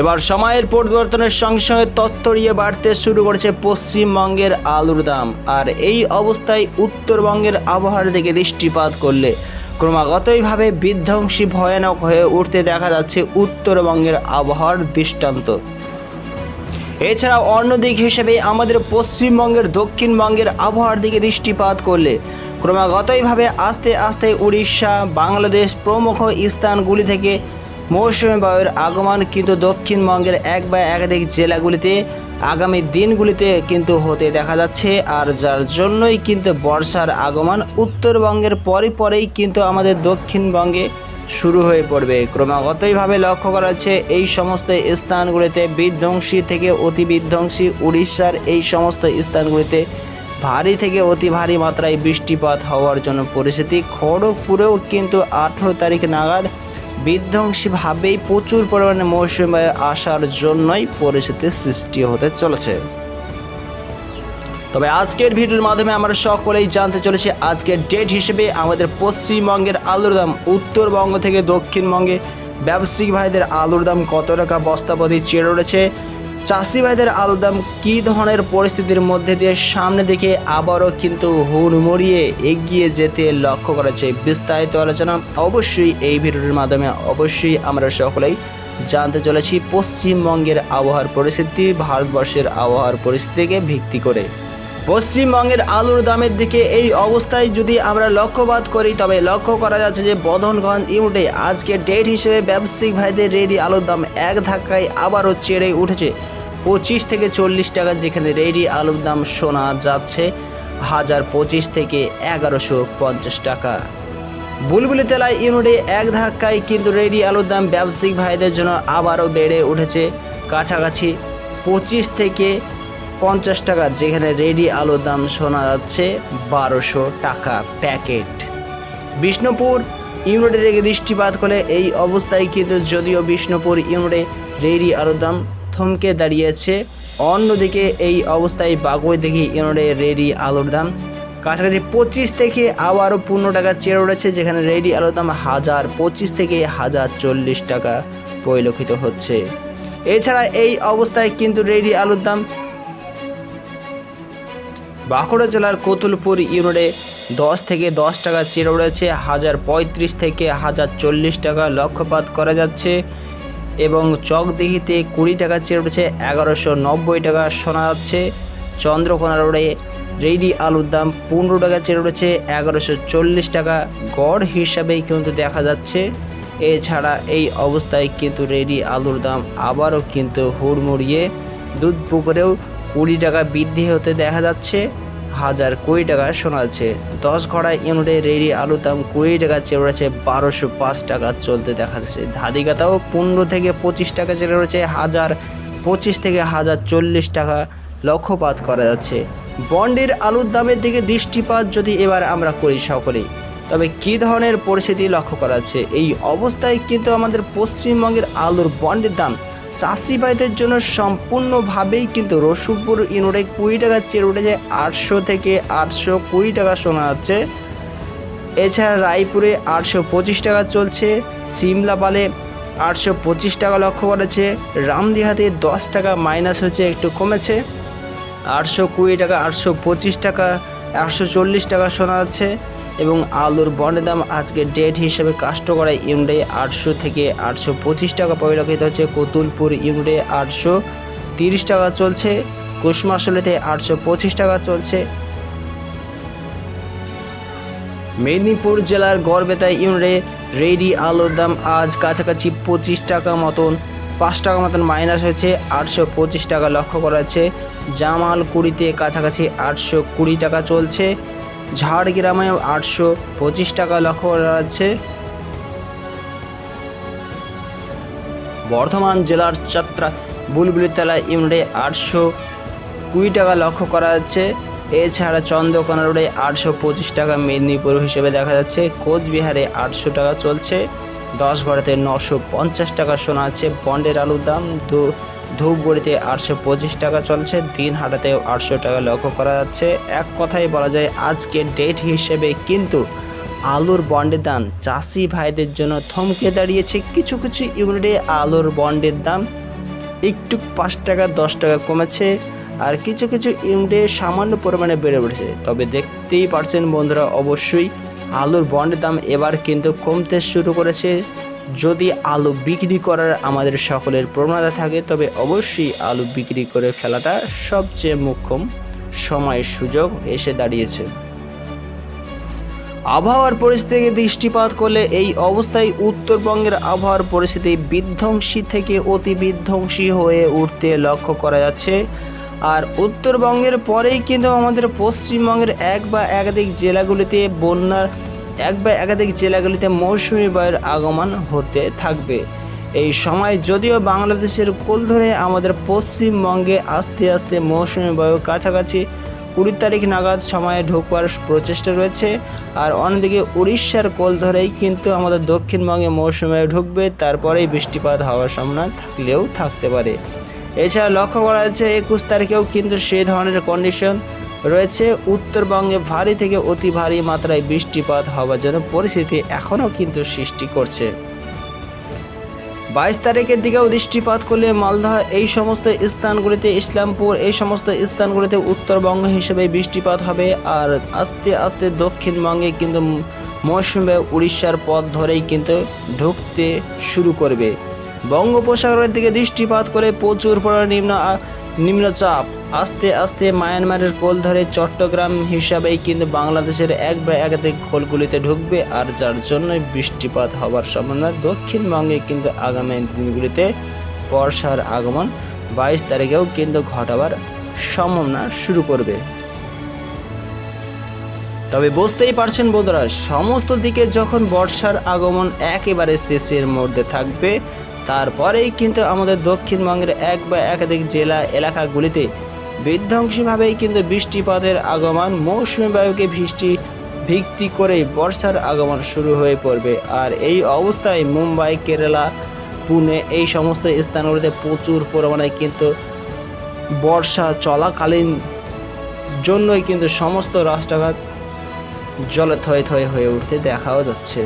এবার সময়ের পরিবর্তনের সঙ্গে সঙ্গে তত্তরিয়ে বাড়তে শুরু করেছে পশ্চিমবঙ্গের আলুর দাম। আর এই অবস্থায় উত্তরবঙ্গের আবহাওয়ার দিকে দৃষ্টিপাত করলে ক্রমাগতইভাবে বিধ্বংসী ভয়ানক হয়ে উঠতে দেখা যাচ্ছে উত্তরবঙ্গের আবহাওয়ার দৃষ্টান্ত। এছাড়াও অন্য দিক হিসেবে আমাদের পশ্চিমবঙ্গের দক্ষিণবঙ্গের আবহাওয়ার দিকে দৃষ্টিপাত করলে ক্রমাগতইভাবে আস্তে আস্তে উড়িষ্যা, বাংলাদেশ প্রমুখ স্থানগুলি থেকে মৌসুমী বায়ুর আগমন কিন্তু দক্ষিণবঙ্গের এক বা একাধিক জেলাগুলিতে আগামী দিনগুলিতে কিন্তু হতে দেখা যাচ্ছে। আর যার জন্যই কিন্তু বর্ষার আগমন উত্তরবঙ্গের পরে পরেই কিন্তু আমাদের দক্ষিণবঙ্গে শুরু হয়ে পড়বে। ক্রমাগতইভাবে লক্ষ্য করা যাচ্ছে, এই সমস্ত স্থানগুলিতে বিধ্বংসী থেকে অতি বিধ্বংসী উড়িষ্যার এই সমস্ত স্থানগুলিতে ভারী থেকে অতি ভারী মাত্রায় বৃষ্টিপাত হওয়ার জন্য পরিস্থিতি। খড়গপুরেও কিন্তু আঠেরো তারিখ নাগাদ বিধ্বংসীভাবেই প্রচুর পরিমাণে মৌসুমী বায়ু আসার জন্যই পরিস্থিতির সৃষ্টি হতে চলেছে। তবে আজকের ভিডিওর মাধ্যমে আমরা সকলেই জানতে চলেছি, আজকের ডেট হিসেবে আমাদের পশ্চিমবঙ্গের আলুর দাম, উত্তরবঙ্গ থেকে দক্ষিণবঙ্গে ব্যবসায়িক ভাইদের আলুর দাম কত টাকা বস্তাপতি চেড়ে রয়েছে চাষি ভাইদের আলুর দাম কী ধরনের পরিস্থিতির মধ্যে দিয়ে সামনে দিকে আবারও কিন্তু হুড়মুড়িয়ে এগিয়ে যেতে লক্ষ্য করেছে বিস্তারিত আলোচনা অবশ্যই এই ভিডিওর মাধ্যমে। অবশ্যই আমরা সকলেই জানতে চলেছি পশ্চিমবঙ্গের আবহাওয়ার পরিস্থিতি, ভারতবর্ষের আবহাওয়ার পরিস্থিতিকে ভিত্তি করে। পশ্চিমবঙ্গের আলুর দামের দিকে এই অবস্থায় যদি আমরা লক্ষ্যপাত করি, তবে লক্ষ্য করা যাচ্ছে যে বদনগঞ্জ ইউনিটে আজকে ডেট হিসেবে ব্যবসায়িক ভাইদের রেডি আলুর দাম এক ধাক্কায় আবারও চেড়ে উঠেছে। পঁচিশ থেকে চল্লিশ টাকা যেখানে রেডি আলুর দাম শোনা যাচ্ছে হাজার পঁচিশ থেকে এগারোশো পঞ্চাশ টাকা। বুলবুলি তেলায় ইউনিটে এক ধাক্কায় কিন্তু রেডি আলুর দাম ব্যবসায়িক ভাইদের জন্য আবারও বেড়ে উঠেছে। কাছাকাছি পঁচিশ থেকে পঞ্চাশ টাকা যেখানে রেডি আলুর দাম শোনা যাচ্ছে বারোশো টাকা প্যাকেট। বিষ্ণুপুর ইউনিটে থেকে দৃষ্টিপাত করলে এই অবস্থায় কিন্তু যদিও বিষ্ণুপুর ইউনিটে রেডি আলুর দাম থমকে দাঁড়িয়েছে। অন্যদিকে এই অবস্থায় বাগুই দেখি ইউনিটে রেডি আলুর দাম। কাছাকাছি পঁচিশ থেকে আবারও পনেরো টাকা চেয়ে উঠেছে, যেখানে রেডি আলুর দাম হাজার পঁচিশ থেকে হাজার চল্লিশ টাকা পরিলক্ষিত হচ্ছে। এছাড়া এই অবস্থায় কিন্তু রেডি আলুর দাম বাঁকুড়া জেলার কতুলপুর ইউনিটে দশ থেকে দশ টাকা চেড়ে উঠেছে, হাজার পঁয়ত্রিশ থেকে হাজার চল্লিশ টাকা লক্ষ্যপাত করা যাচ্ছে। এবং চকদিঘিতে কুড়ি টাকা চেড়ে উঠেছে এগারোশো নব্বই টাকা। শোনা যাচ্ছে, চন্দ্রকোনা রোডে রেডি আলুর দাম পনেরো টাকা চেড়ে উঠেছে এগারোশো চল্লিশ টাকা। গড় হিসাবেই কিন্তু দেখা যাচ্ছে। এছাড়া এই অবস্থায় কিন্তু রেডি আলুর দাম আবারও কিন্তু হুড়মুড়িয়ে দুধ পুকুরেও কুড়ি টাকা বৃদ্ধি হতে দেখা যাচ্ছে। হাজার কুড়ি টাকা শোনা যাচ্ছে দশ ঘড়া ইউনিটে রেডি আলুর দাম কুড়ি টাকা চেয়ে রয়েছে বারোশো পাঁচ টাকা চলতে দেখা যাচ্ছে ধাদিকাতাও পনেরো থেকে পঁচিশ টাকা চেয়ে রয়েছে হাজার পঁচিশ থেকে হাজার চল্লিশ টাকা লক্ষ্যপাত করা যাচ্ছে। বন্ডের আলুর দামের দিকে দৃষ্টিপাত যদি এবার আমরা করি সকলেই, তবে কী ধরনের পরিস্থিতি লক্ষ্য করা যাচ্ছে? এই অবস্থায় কিন্তু আমাদের পশ্চিমবঙ্গের আলুর বন্ডের দাম চাষি ভাইদের জন্য সম্পূর্ণভাবেই কিন্তু রসুলপুর ইউনিটে কুড়ি টাকা চেয়ে উঠেছে আটশো থেকে আটশো কুড়ি টাকা শোনা যাচ্ছে এছাড়া রায়পুরে আটশো পঁচিশ টাকা চলছে সিমলাপালে আটশো পঁচিশ টাকা লক্ষ্য করেছে রামদিহাতে দশ টাকা মাইনাস হচ্ছে একটু কমেছে। আটশো কুড়ি টাকা, আটশো পঁচিশ টাকা, একশো চল্লিশ টাকা শোনা যাচ্ছে এবং আলুর বন্ডের দাম আজকে ডেট হিসেবে কাষ্ট করা ইউনিটে আটশো থেকে আটশো পঁচিশ টাকা পরিলক্ষিত হচ্ছে। কতুলপুর ইউনিটে আটশো তিরিশ টাকা চলছে। কুসমাশলিতে আটশো পঁচিশ টাকা চলছে। মেদিনীপুর জেলার গড়বেতা ইউনিটে রেডি আলুর দাম আজ কাছাকাছি পঁচিশ টাকা মতন, পাঁচ টাকা মতন মাইনাস হয়েছে। আটশো পঁচিশ টাকা লক্ষ্য করা যাচ্ছে। জামালকুড়িতে কাছাকাছি আটশো কুড়ি টাকা চলছে। ঝাড়গ্রামেও আটশো পঁচিশ টাকা লক্ষ্য করা যাচ্ছে। বর্ধমান জেলার চাত্রা বুলবুলিতলা ইউনিটে আটশো কুড়ি টাকা লক্ষ্য করা যাচ্ছে। এছাড়া চন্দ্রকোনা রোডে আটশো পঁচিশ টাকা মেদিনীপুর হিসেবে দেখা যাচ্ছে। কোচবিহারে আটশো টাকা চলছে। দশ ঘরেতে নশো পঞ্চাশ টাকা শোনা আছে। বন্ডের আলুর দাম দু ধূপগুড়িতে আটশো পঁচিশ টাকা চলছে, দিন হাটাতেও আটশো টাকা লক্ষ্য করা যাচ্ছে। এক কথায় বলা যায় আজকে ডেট হিসেবে কিন্তু আলুর বন্ডের দাম চাষি ভাইদের জন্য থমকে দাঁড়িয়েছে। কিছু কিছু ইউনিটে আলুর বন্ডের দাম একটু পাঁচ টাকা, দশ টাকা কমেছে আর কিছু কিছু ইউনিটে সামান্য পরিমাণে বেড়ে উঠেছে। তবে দেখতেই পারছেন বন্ধুরা, অবশ্যই আলুর বন্ডের দাম এবার কিন্তু কমতে শুরু করেছে। যদি আলু বিক্রি করার আমাদের সকলের প্রবণতা থাকে, তবে অবশ্যই আলু বিক্রি করে ফেলাটা সবচেয়ে মুখ্যম সময় সুযোগ এসে দাঁড়িয়েছে। আবহাওয়ার পরিস্থিতিকে দৃষ্টিপাত করলে এই অবস্থায় উত্তরবঙ্গের আবহাওয়ার পরিস্থিতি বিধ্বংসী থেকে অতি বিধ্বংসী হয়ে উঠতে লক্ষ্য করা যাচ্ছে। আর উত্তরবঙ্গের পরেই কিন্তু আমাদের পশ্চিমবঙ্গের এক বা একাধিক জেলাগুলিতে বন্যার এক বা একাধিক জেলাগুলিতে মৌসুমি বায়ুর আগমন হতে থাকবে। এই সময় যদিও বাংলাদেশের কোল ধরে আমাদের পশ্চিমবঙ্গে আস্তে আস্তে মৌসুমি বায়ু কাছাকাছি কুড়ি তারিখ নাগাদ সময়ে ঢোকবার প্রচেষ্টা রয়েছে। আর অন্যদিকে উড়িষ্যার কোল ধরেই কিন্তু আমাদের দক্ষিণবঙ্গে মৌসুমে ঢুকবে, তারপরেই বৃষ্টিপাত হওয়ার সম্ভাবনা থাকলেও থাকতে পারে। এছাড়া লক্ষ্য করা যাচ্ছে একুশ তারিখেও কিন্তু সেই ধরনের কন্ডিশন রয়েছে। উত্তরবঙ্গে ভারী থেকে অতি ভারী মাত্রায় বৃষ্টিপাত হওয়ার জন্য পরিস্থিতি এখনও কিন্তু সৃষ্টি করছে। বাইশ তারিখের দিকেও দৃষ্টিপাত করলে মালদহ এই সমস্ত স্থানগুলিতে, ইসলামপুর এই সমস্ত স্থানগুলিতে উত্তরবঙ্গ হিসেবে বৃষ্টিপাত হবে। আর আস্তে আস্তে দক্ষিণবঙ্গে কিন্তু মৌসুমে উড়িষ্যার পথ ধরেই কিন্তু ঢুকতে শুরু করবে। বঙ্গোপসাগরের দিকে দৃষ্টিপাত করে প্রচুর পরিমাণে নিম্ন নিম্নচাপ। আস্তে আস্তে মায়ানমারের কোল ধরে চট্টগ্রাম হিসাবেই কিন্তু বাংলাদেশের এক বা একাধিক কোলগুলিতে ঢুকবে, আর যার জন্য বৃষ্টিপাত হওয়ার সম্ভাবনা দক্ষিণবঙ্গে কিন্তু আগামী দিনগুলিতে বর্ষার আগমন বাইশ তারিখেও কিন্তু ঘটাবার সম্ভাবনা শুরু করবে। তবে বুঝতেই পারছেন বন্ধুরা, সমস্ত দিকে যখন বর্ষার আগমন একেবারে শেষের মধ্যে থাকবে, তারপরেই কিন্তু আমাদের দক্ষিণবঙ্গের এক বা একাধিক জেলা, এলাকাগুলিতে বিধ্বংসীভাবেই কিন্তু বৃষ্টিপাতের আগমন, মৌসুমী বায়ুকে বৃষ্টি ভিত্তি করেই বর্ষার আগমন শুরু হয়ে পড়বে। আর এই অবস্থায় মুম্বাই, কেরালা, পুনে এই সমস্ত স্থানগুলিতে প্রচুর পরিমাণে কিন্তু বর্ষা চলাকালীন জন্যই কিন্তু সমস্ত রাস্তাঘাট জলে থয়ে থয়ে হয়ে উঠতে দেখাও যাচ্ছে।